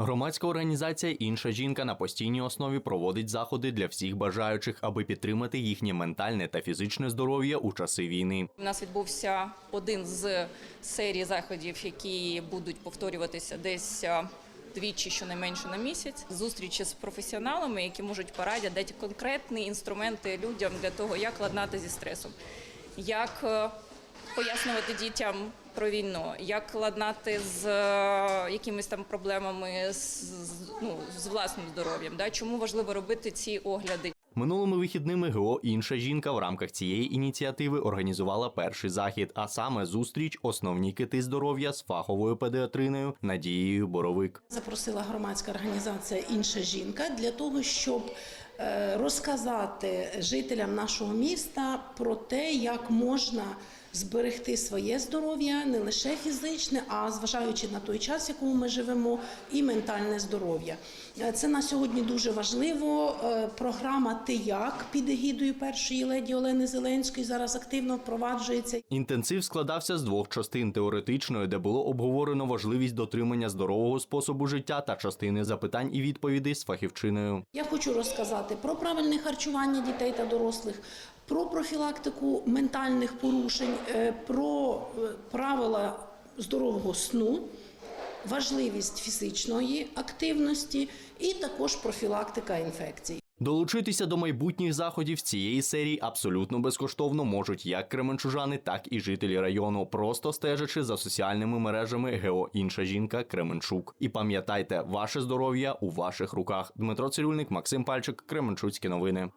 Громадська організація Інша жінка на постійній основі проводить заходи для всіх бажаючих, аби підтримати їхнє ментальне та фізичне здоров'я у часи війни. У нас відбувся один з серії заходів, які будуть повторюватися десь а, двічі, щонайменше на місяць. Зустрічі з професіоналами, які можуть порадити дати конкретні інструменти людям для того, як ладнати зі стресом, як е, пояснювати дітям про війну, як ладнати з е, якимись там проблемами з, з- ну, з власним здоров'ям. Да? Чому важливо робити ці огляди? Минулими вихідними ГО Інша жінка в рамках цієї ініціативи організувала перший захід, а саме зустріч основні кити здоров'я з фаховою педіатриною Надією Боровик. Запросила громадська організація Інша жінка для того, щоб е, розказати жителям нашого міста про те, як можна зберегти своє здоров'я не лише фізичне, а зважаючи на той час, в якому ми живемо, і ментальне здоров'я. Е, Це на сьогодні дуже важливо. Е, Програма Ти як під егідою першої леді Олени Зеленської зараз активно впроваджується. Інтенсив складався з двох частин теоретичної, де було обговорено важливість дотримання здорового способу життя та частини запитань і відповідей з фахівчиною. Я хочу розказати про правильне харчування дітей та дорослих, про профілактику ментальних порушень, е, про е, правила здорового сну, важливість фізичної активності і також профілактика інфекцій. Долучитися до майбутніх заходів цієї серії абсолютно безкоштовно можуть як кременчужани, так і жителі району, просто стежачи за соціальними мережами ГЕО Інша жінка Кременчук. І пам'ятайте, ваше здоров'я у ваших руках. Дмитро Цирюльник, Максим Пальчик, Кременчуцькі новини.